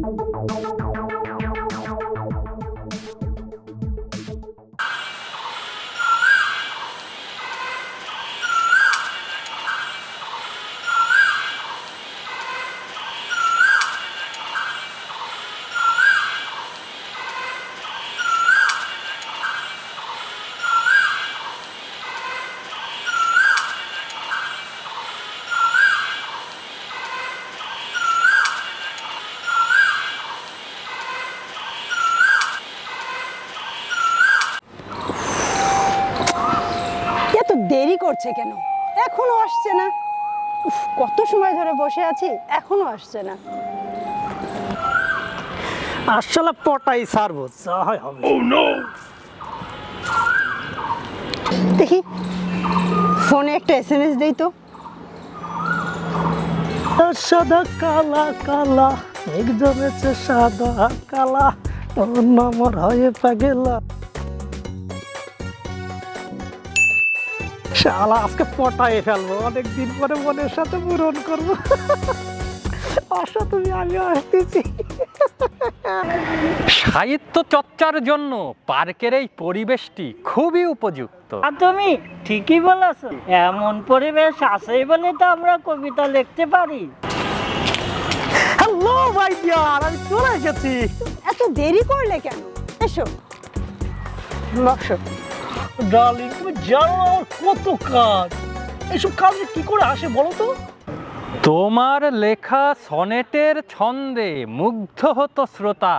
এত করছে কেন? এখনও আসছে না। উফ, কত সময় ধরে বসে আছি এখনও আসছে না। আসলে পটাই সারবো যা হয় হবে দেখি ফোনে একটা এস এম এস দিই তো। সাদা কালা কালা মেঘ জমেছে সাদা কালা। তোর নামর হয়ে পাগেলা। শালা আজকে পটাই ফেলব। অনেকদিন পরে মনের সাথে পূরণ করব। আসো তুমি আমি আসতেছি। সাহিত্য চর্চার জন্য পার্কের এই পরিবেশটি খুবই উপযুক্ত। আর তুমি ঠিকই বলেছ এমন পরিবেশ আছেই বলে তো আমরা কবিতা লিখতে পারি। হ্যালো ভাই ডিয়ার আমি চলে এসেছি। এত দেরি করলে কেন? এসো। বসো। ডার্লিং তুমি জানো আমার কত কাজ। এইসব কাজ কি করে আসে বলো তো? তোমার লেখা সনেটের ছন্দে মুগ্ধ হতো শ্রোতা।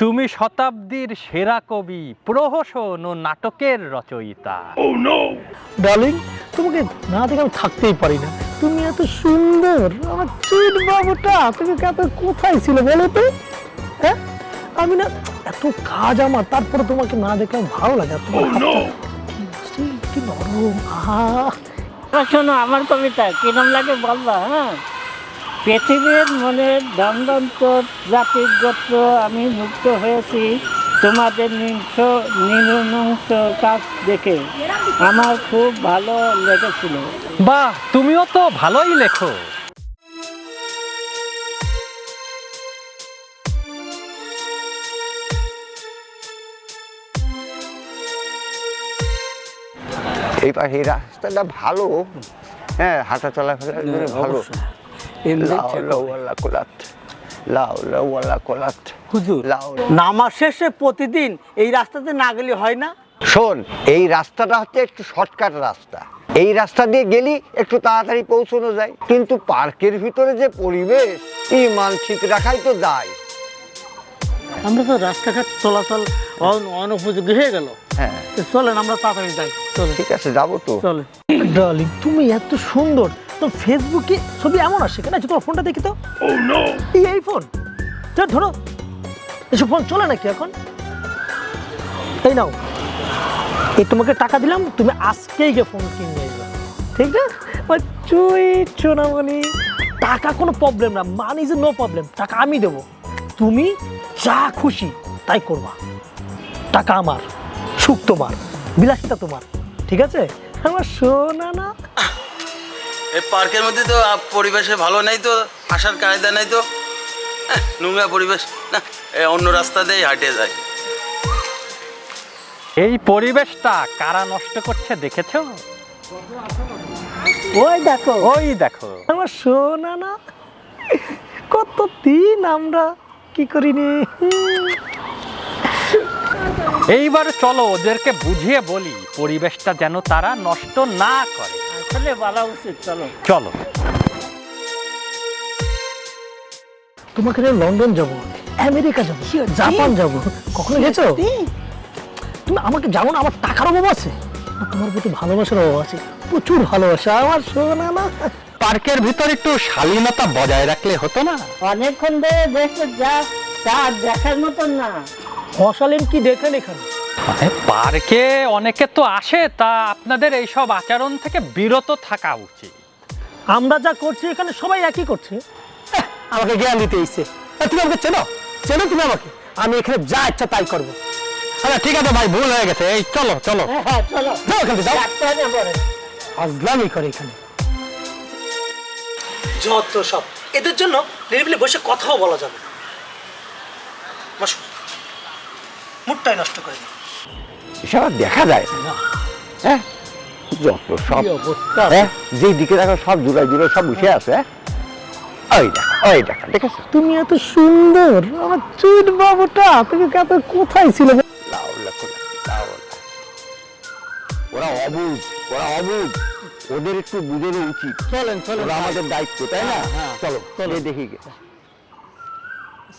তুমি শতাব্দীর সেরা কবি প্রহসন ও নাটকের রচয়িতা। ডার্লিং তোমাকে না দেখে আমি থাকতেই পারি না। তুমি এত সুন্দর। আমার চিট বাবুটা তুমি এত কোথায় ছিল বলো তো? হ্যাঁ? আমি না এত কাজ আমার তারপরে তোমাকে না দেখে ভালো লাগে কি নরম শোনো আমার কবিতা কিরম লাগে বলবা হ্যাঁ? পৃথিবীর মনের দন্দন্ত জাতির গোত্র আমি মুক্ত হয়েছি তোমাদের নিংস নিরনংস কাজ দেখে। আমার খুব ভালো লেগেছিল। বাহ তুমিও তো ভালোই লেখো। এই পাশে এই রাস্তাটা ভালো। হ্যাঁ হাঁটা চলাফেরার জন্য ভালো। নামাজ শেষে প্রতিদিন এই রাস্তাতে না গেলে হয় না? শোন এই রাস্তাটা হচ্ছে একটু শর্টকাট রাস্তা। এই রাস্তা দিয়ে গেলি একটু তাড়াতাড়ি পৌঁছানো যায়। কিন্তু পার্কের ভিতরে যে পরিবেশ ইমান ঠিক রাখাই তো দায়। আমরা তো রাস্তাঘাট চলাচল অন- অনুপযোগী হয়ে গেল। হ্যাঁ। চলেন আমরা তাড়াতাড়ি যাই। চলে ঠিক আছে যাব তো। চলে ডার্লিং তুমি এত সুন্দর। তো ফেসবুকে ছবি এমন আসে? কেন তোমার ফোনটা দেখি তো। এই এই ফোন। ধরো। এসব ফোন চলে নাকি এখন? এই নাও। এই তোমাকে টাকা দিলাম তুমি আজকেই গিয়ে ফোন কিনে নিয়ে যাবে। ঠিক না? চুই টাকা কোনো প্রবলেম না। মানি ইজ নো প্রবলেম টাকা আমি দেবো। তুমি যা খুশি তাই করবা। টাকা আমার। সুখ তোমার বিলাসিতা তোমার ঠিক আছে? আমার সোনা না। এই পার্কের মধ্যে তো পরিবেশে ভালো নাই তো আসার কায়দা নাই তো। নোংরা পরিবেশ। না অন্য রাস্তা দিয়েই হাঁটে যায়। এই পরিবেশটা কারা নষ্ট করছে দেখেছ? ওই দেখো। ওই দেখো। আমার সোনা না। কত দিন আমরা কি করিনি? এইবার চলো ওদেরকে বুঝিয়ে বলি পরিবেশটা যেন তারা নষ্ট না করে। আসলে বলা উচিত চলো। চলো। তোমাকে নিয়ে লন্ডন যাব আমেরিকা যাব জাপান যাব। কখনো গেছো? তুমি আমাকে জানো না আমার টাকার অভাব আছে। আর তোমার প্রতি ভালোবাসার অভাব আছে। প্রচুর ভালোবাসা আমার সোনা না। পার্কের ভিতর একটু শালীনতা বজায় রাখলে হতো না? অনেকক্ষণ ধরে দেখছ যা তা দেখার মতন না। অশালীন কি দেখেন এখানে? মানে পার্কে অনেকে তো আসে তা আপনাদের এইসব আচরণ থেকে বিরত থাকা উচিত। আমরা যা করছি এখানে সবাই একই করছে। আমাকে জ্ঞান দিতে এসছে তুমি আমাকে চেনো? চেনো তুমি আমাকে? আমি এখানে যা ইচ্ছা তাই করব। আচ্ছা ঠিক আছে ভাই ভুল হয়ে গেছে। এই চলো চলো। হ্যাঁ হ্যাঁ চলো। যাও এখান থেকে যাও। ডাক্তার না পরে আজলামি করে এখানে। যত সব। এদের জন্য নিরিবিলি বসে কথাও বলা যাবে না। বসো মুডটাই নষ্ট করে দিল। এসব দেখা যায় না। হ্যাঁ? যত সব হ্যাঁ? যেই দিকে দেখো সব জুড়াই জুড়াই সব বসে আছে হ্যাঁ? ওই দেখো ওই দেখো দেখেছ? তুমি এত সুন্দর। আমার চুট বাবুটা তুমি কত কোথায় ছিলে? ওরা অবুঝ ওরা অবুঝ ওদের একটু বুঝে দেওয়া উচিত। চলেন চলেন। আমাদের দায়িত্ব তাই না? হ্যাঁ, চলো চলো। দেখি।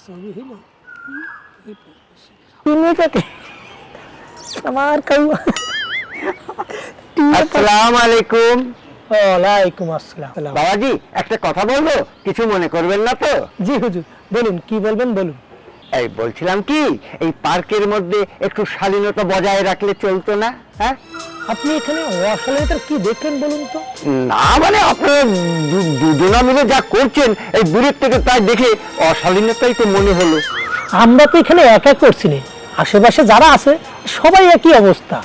তুমি কাকে আমার আসসালামু আলাইকুম ওয়ালাইকুম আসসালাম। বাবাজি একটা কথা বলব? কিছু মনে করবেন না তো? জি হুজুর। বলুন কি বলবেন? বলুন। এই বলছিলাম কি এই পার্কের মধ্যে একটু শালীনতা বজায় রাখলে চলতো না হ্যাঁ? আপনি এখানে অশালীনতার কি দেখলেন বলুন তো? না মানে আপনারা দু- দুজনা মিলে যা করছেন এই দূরের থেকে তাই দেখে অশালীনতাই তো মনে হলো। আমরা তো এখানে একা করছি না। আশেপাশে যারা আছে সবাই একই অবস্থা।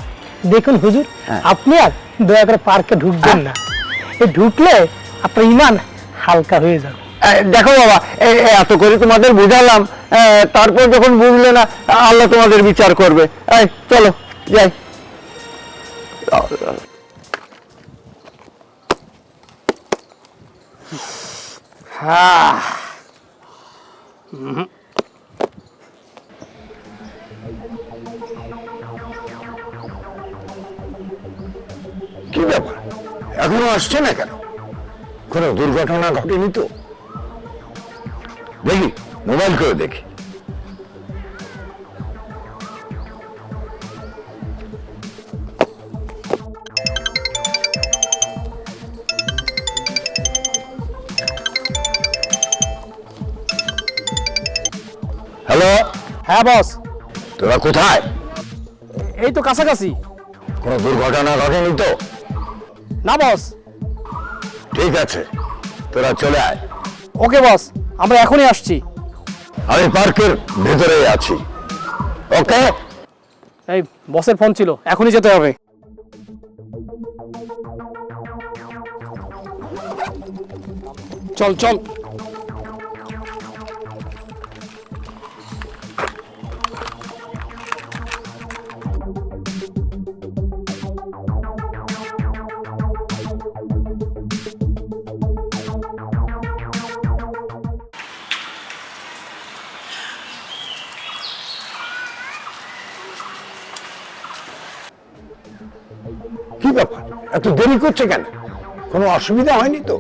দেখুন হুজুর হ্যাঁ। আপনি আর দয়া করে পার্কে ঢুকবেন না। এই ঢুকলে আপনার ইমান হালকা হয়ে যাবে। দেখো বাবা এত করে তোমাদের বুঝালাম। তারপর যখন বুঝলে না আল্লাহ তোমাদের বিচার করবে। চলো যাই। কি এখনও আসছে না কেন? কোনো দুর্ঘটনা ঘটেনি তো? দেখি মোবাইল করে দেখি। হ্যালো? হ্যাঁ বস। তোরা কোথায়? এই তো কাছাকাছি। কোনো দুর্ঘটনা ঘটেনি তো? না বস ঠিক আছে তোরা চলে আয়। ওকে বস আমরা এখনই আসছি। আমি পার্কের ভেতরেই আছি। ওকে এই বসের ফোন ছিল এখনই যেতে হবে। চল চল। এত দেরি করছে কেন? কোনো অসুবিধা হয়নি তো?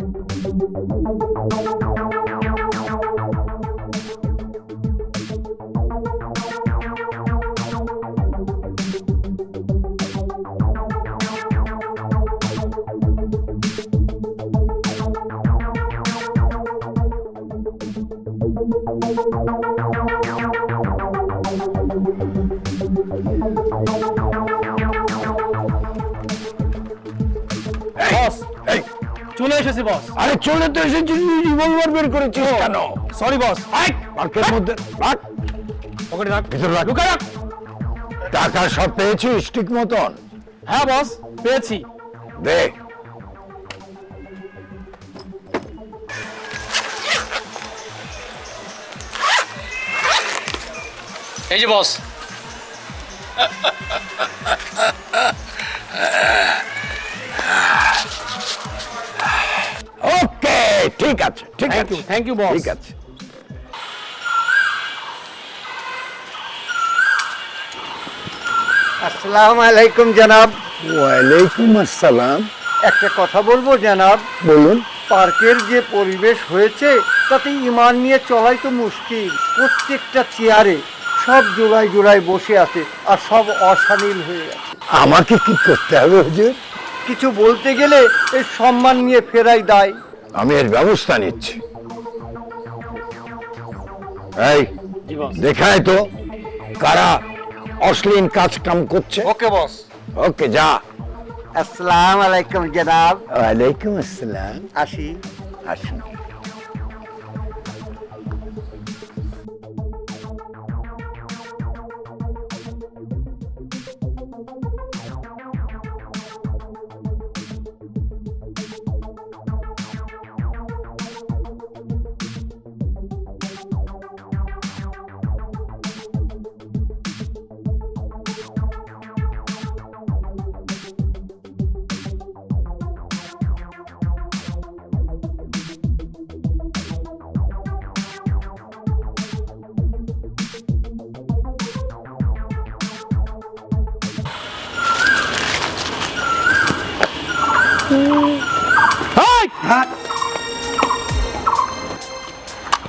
চলে এসেছি বস আরে চলে তো এসেছিস রিভলভার বের করেছিস কেন? সরি বস আয়, পার্কের মধ্যে রাখ। পকেটে রাখ। ভিতরে রাখ। ঢুকে রাখ। টাকা সব পেয়েছিস ঠিক মতন? হ্যাঁ বস পেয়েছি। দে। এই যে বস ঠিক আছে ঠিক থ্যাংক আছে ইউ থ্যাংক ইউ বস ঠিক আছে। আসসালামু আলাইকুম জনাব। ওয়ালাইকুম আসসালাম। একটা কথা বলব জনাব। বলুন। পার্কের যে পরিবেশ হয়েছে তাতে ইমান নিয়ে চলাই তো মুশকিল। প্রত্যেকটা চেয়ারে সব জোড়ায় জোড়ায় বসে আছে আর সব অশালীল হয়ে গেছে আমাকে কি করতে হবে হুজুর? কিছু বলতে গেলে এই সম্মান নিয়ে ফেরাই দায়। আমি এর ব্যবস্থা নিচ্ছি। এই দেখায় তো কারা অশ্লীল কাজ কাম করছে। ওকে বস ওকে যা। আসসালাম আলাইকুম জনাব। ওয়ালাইকুম আসসালাম। আসি। আসুন।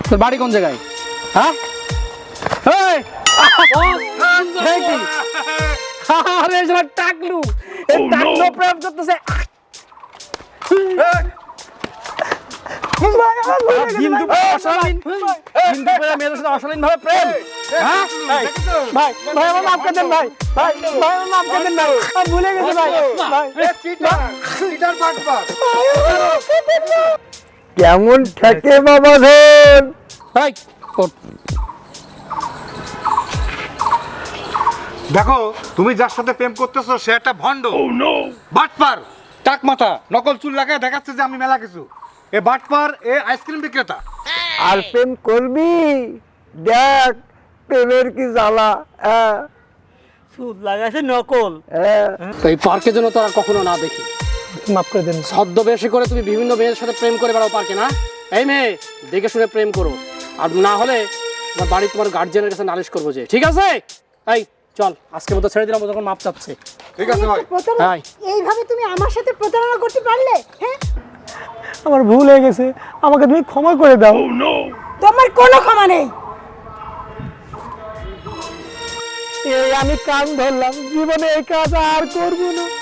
তোর বাড়ি কোন জায়গায়? হ্যাঁ? আরে টাকলু। টাকলু প্রেম করতেছে। দুপুরে অশালীন দিন সাথে অশালীন। ভাবে প্রেম হ্যাঁ ভাই ভাই আমার মাফ করে দেন ভাই। ভাই ভাই আমার মাফ করে দেন ভাই। আমি ভুলে গেছি ভাই। ভাই। কেমন থাকে বাবা ধন ওঠ। দেখো তুমি যার সাথে প্রেম করতেছো সে একটা ভণ্ড। বাটপার। টাক মাথা নকল চুল লাগায় দেখাচ্ছে যে আমি মেলা কিছু। এ বাটপার এ আইসক্রিম বিক্রেতা। আর প্রেম করবি? দেখ প্রেমের কি জ্বালা? হ্যাঁ। সুদ লাগাইছে নকল। হ্যাঁ। তো এই পার্কে যেন তোরা কখনো না দেখি। মাফ করে দেন। ছদ্মবেশে করে তুমি বিভিন্ন মেয়েদের সাথে প্রেম করে বেড়াও পার্কে না? এই মেয়ে দেখে শুনে প্রেম করো। আর না হলে তোমার বাড়ি তোমার গার্জিয়ানের কাছে নালিশ করব যে ঠিক আছে? এই চল আজকে মতো ছেড়ে দিলাম যখন মাপ চাচ্ছে। ঠিক আছে ভাই। প্রতারণা এইভাবে তুমি আমার সাথে প্রতারণা করতে পারলে? হ্যাঁ? আমার ভুল হয়ে গেছে। আমাকে তুমি ক্ষমা করে দাও। তোমার কোনো ক্ষমা নেই। এই আমি কান ধরলাম। জীবনে এই কাজ আর করব না।